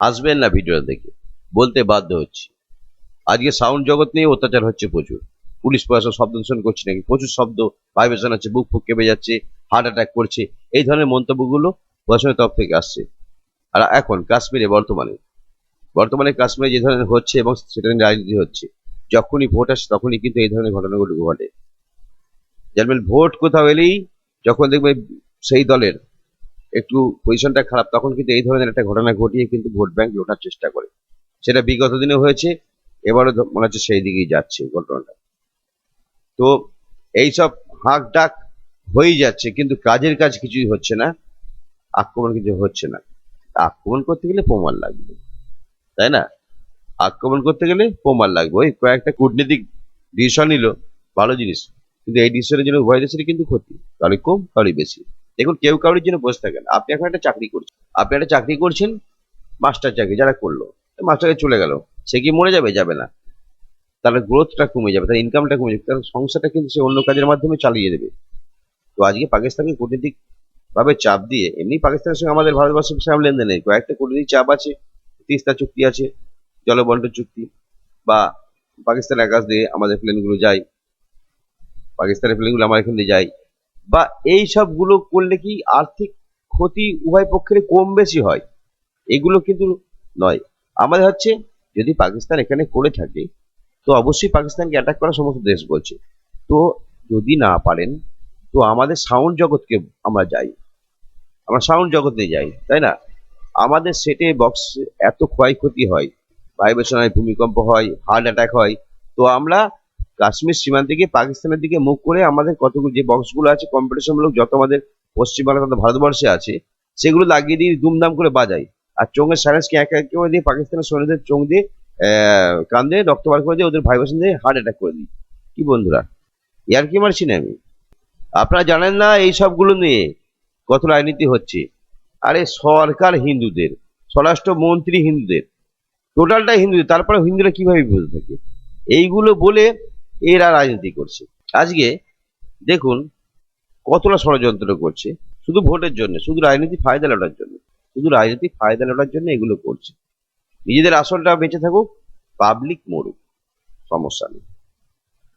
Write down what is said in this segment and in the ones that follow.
আসবেন না ভিডিও দেখে। বলতে বাধ্য হচ্ছি। আজকে সাউন্ড জগৎ নিয়ে অত্যাচার হচ্ছে প্রচুর। পুলিশ প্রশাসন শব্দ দূষণ করছে নাকি? প্রচুর শব্দ, ভাইব্রেশন হচ্ছে, বুক ফুক কেঁপে যাচ্ছে, হার্ট অ্যাটাক করছে। এই ধরনের মন্তব্যগুলো প্রশাসনের তরফ থেকে আসছে। আর এখন কাশ্মীরে, বর্তমানে। বর্তমানে কাশ্মীরে যে ধরনের হচ্ছে এবং সেটা নিয়ে রাজনীতি হচ্ছে, যখনই ভোট আসে তখনই কিন্তু এই ধরনের ঘটনাগুলো ঘটে। জানবেন, ভোট কোথাও এলেই যখন দেখবে সেই দলের একটু পজিশনটা খারাপ, তখন কিন্তু এই ধরনের একটা ঘটনা ঘটিয়ে কিন্তু ভোট ব্যাংক লোটার চেষ্টা করে। সেটা বিগত দিনে হয়েছে, এবারও মনে হচ্ছে সেই দিকেই যাচ্ছে ঘটনাটা। তো এইসব হাঁক ডাক হয়েই যাচ্ছে, কিন্তু কাজের কাজ কিছুই হচ্ছে না, আক্রমণ কিছু হচ্ছে না। আক্রমণ করতে গেলে প্রমাণ লাগবে, তাই না? আক্রমণ করতে গেলে প্রমাণ লাগবে। ওই কয়েকটা কূটনীতিক ডিসিশন নিল, ভালো জিনিস। কিন্তু এই ডিসিশনের জন্য উভয় দেশেরই কিন্তু ক্ষতি কারোর কম কারোর বেশি। দেখুন, কেউ কারোর জন্য বসে থাকেন আপনি এখন একটা চাকরি করছেন। আপনি একটা চাকরি করছেন, মাস্টার চাকরি, যারা করল মাস্টারকে চলে গেল। সে কি মরে যাবে? যাবে না। তার গ্রোথটা কমে যাবে তার ইনকামটা কমে যাবে তার সংসারটা কিন্তু সে অন্য কাজের মাধ্যমে চালিয়ে দেবে। তো আজকে পাকিস্তানকে কূটনীতিক ভাবে চাপ দিয়ে, এমনি পাকিস্তানের সঙ্গে আমাদের ভারতবর্ষের সেরকম লেনদেন কয়েকটা কূটনীতিক চাপ আছে, তিস্তা চুক্তি আছে, জলবন্টন চুক্তি, বা পাকিস্তান আকাশ দিয়ে আমাদের প্লেনগুলো যায়, পাকিস্তানের প্লেনগুলো আমার এখান দিয়ে যায়। বা এই সবগুলো করলে কি আর্থিক ক্ষতি উভয় পক্ষের কম বেশি হয়? এগুলো কিন্তু নয়। আমাদের হচ্ছে যদি পাকিস্তান এখানে করে থাকে, তো অবশ্যই পাকিস্তানকে অ্যাটাক করা সমস্ত দেশ বলছে। তো যদি না পারেন, তো আমাদের সাউন্ড জগৎকে আমরা যাই। আমরা সাউন্ড জগতে যাই, তাই না? আমাদের সেটে বক্স এত ক্ষয়ক্ষতি হয় ভাইব্রেশন হয় ভূমিকম্প হয় হার্ট অ্যাটাক হয়, তো আমরা কাশ্মীর সীমান্ত থেকে পাকিস্তানের দিকে মুখ করে আমাদের কতগুলো যে বক্সগুলো আছে কম্পিটিশনমূলক যত আমাদের পশ্চিমবাংলা তথা ভারতবর্ষে আছে সেগুলো লাগিয়ে দিয়ে দুমদাম করে বাজাই আর চোঙের সারেন্সকে এক এক করে দিয়ে পাকিস্তানের সৈন্যদের চোখ দিয়ে আহ, কান দিয়ে রক্ত বার করে দিয়ে ওদের ভাইব্রেশন দিয়ে হার্ট অ্যাটাক করে দিই। কি বন্ধুরা? ইয়ার কি মারছি না আমি? আপনারা জানেন না এই সবগুলো নিয়ে কত রাজনীতি হচ্ছে? আরে সরকার হিন্দুদের স্বরাষ্ট্র মন্ত্রী হিন্দুদের টোটালটাই হিন্দুদের তারপরে হিন্দুরা কীভাবে বুঝে থাকে? এইগুলো বলে এরা রাজনীতি করছে। আজকে দেখুন কতটা ষড়যন্ত্র করছে। শুধু ভোটের জন্য, শুধু রাজনীতি ফায়দা লোটার জন্য, শুধু রাজনীতি ফায়দা লোটার জন্য এগুলো করছে। নিজেদের আসলটা বেঁচে থাকুক পাবলিক মরুক, সমস্যা নেই।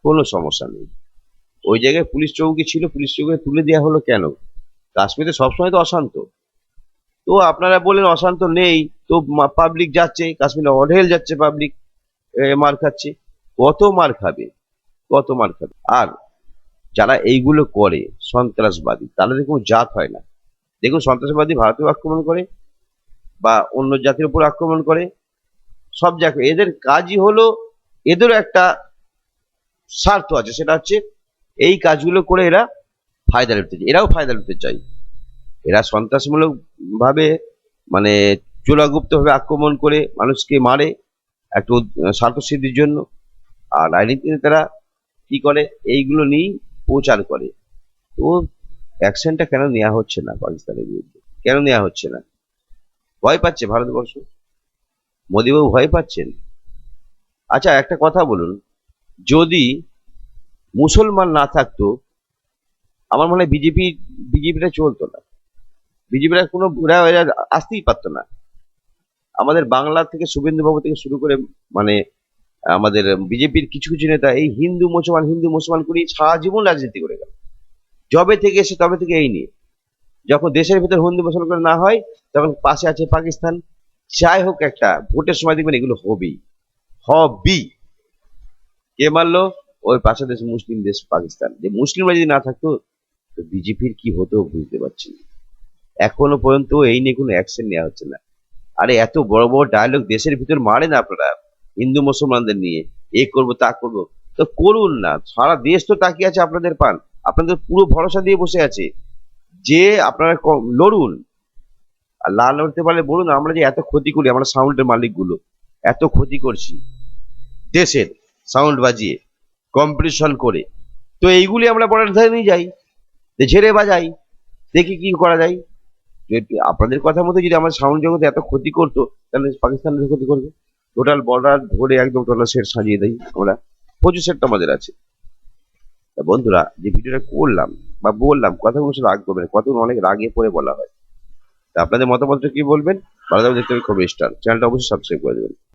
কোনো সমস্যা নেই। ওই জায়গায় পুলিশ চৌকি ছিল, পুলিশ চৌকি তুলে দেওয়া হলো কেন? কাশ্মীরে সবসময় তো অশান্ত। তো আপনারা বলেন অশান্ত নেই, তো পাবলিক যাচ্ছে, কাশ্মীরে অঢেল যাচ্ছে পাবলিক মার খাচ্ছে। কত মার খাবে? কত মার খাবে? আর যারা এইগুলো করে, সন্ত্রাসবাদী, তাদের কোনো জাত হয় না। দেখুন, সন্ত্রাসবাদী ভারতীয় আক্রমণ করে বা অন্য জাতির উপর আক্রমণ করে, সব জায়গায় এদের কাজই হলো, এদেরও একটা স্বার্থ আছে, সেটা হচ্ছে এই কাজগুলো করে এরা ফায়দা লুটতে চায়। এরাও ফায়দা লুটতে চায়। এরা সন্ত্রাসমূলক ভাবে মানে চোরাগুপ্ত ভাবে আক্রমণ করে মানুষকে মারে, একটু স্বার্থ সিদ্ধির জন্য। আর রাজনীতি নেতারা কি করে? এইগুলো নিয়েই প্রচার করে। তো অ্যাকশনটা কেন নেওয়া হচ্ছে না পাকিস্তানের বিরুদ্ধে? কেন নেওয়া হচ্ছে না? ভয় পাচ্ছে ভারতবর্ষ? মোদীবাবু ভয় পাচ্ছেন? আচ্ছা একটা কথা বলুন। যদি মুসলমান না থাকতো, আমার মনে হয় বিজেপি, বিজেপিটা চলতো না। বিজেপিরা কোনো এরা আসতেই পারতো না। আমাদের বাংলা থেকে শুভেন্দু বাবু থেকে শুরু করে মানে আমাদের বিজেপির কিছু কিছু নেতা এই হিন্দু মুসলমান হিন্দু মুসলমান করে সারা জীবন রাজনীতি করে গেল। জবে থেকে এসে তবে থেকে এই নিয়ে। যখন দেশের ভিতর হিন্দু মুসলমান করে না হয়, তখন পাশে আছে পাকিস্তান। যাই হোক একটা, ভোটের সময় দেখবেন এগুলো হবেই। হবি কে মারলো? ওই পাশে দেশ, মুসলিম দেশ, পাকিস্তান। যে মুসলিমরা যদি না থাকতো, তো বিজেপির কি হতো বুঝতে পারছি না। এখনও পর্যন্ত এই নিয়ে কোনো অ্যাকশন নেওয়া হচ্ছে না। আরে এত বড় বড় ডায়লগ দেশের ভিতর মারেন আপনারা। হিন্দু মুসলমানদের নিয়ে, এ করব, তা করব। তো করুন না, সারা দেশ তো তাকিয়ে আছে আপনাদের পান। আপনাদের পুরো ভরসা দিয়ে বসে আছে। যে আপনারা লড়ুন। আর লাল লড়তে পারলে বলুন, আমরা যে এত ক্ষতি করি, আমরা সাউন্ডের মালিকগুলো, এত ক্ষতি করছি। দেশের সাউন্ড বাজিয়ে, কম্পিটিশন করে। তো এইগুলি আমরা পরের ধারে নিয়ে যাই ঝেড়ে বাজাই, দেখি কি করা যায়। আপনাদের কথা মতো যদি আমার সাউন্ড জগতে এত ক্ষতি করতো, তাহলে পাকিস্তানের ক্ষতি করবে। টোটাল বর্ডার ধরে একদম টোটাল সেট সাজিয়ে দিই আমরা। প্রচুর সেট আমাদের আছে। বন্ধুরা, যে ভিডিওটা করলাম বা বললাম কথাগুলো সে রাগ করবে কতগুলো অনেক রাগে পরে বলা হয়। তা আপনাদের মতামতটা কি বলবেন? ভালো দেখতে হবে খুব স্টার চ্যানেলটা অবশ্যই সাবস্ক্রাইব করে দেবেন।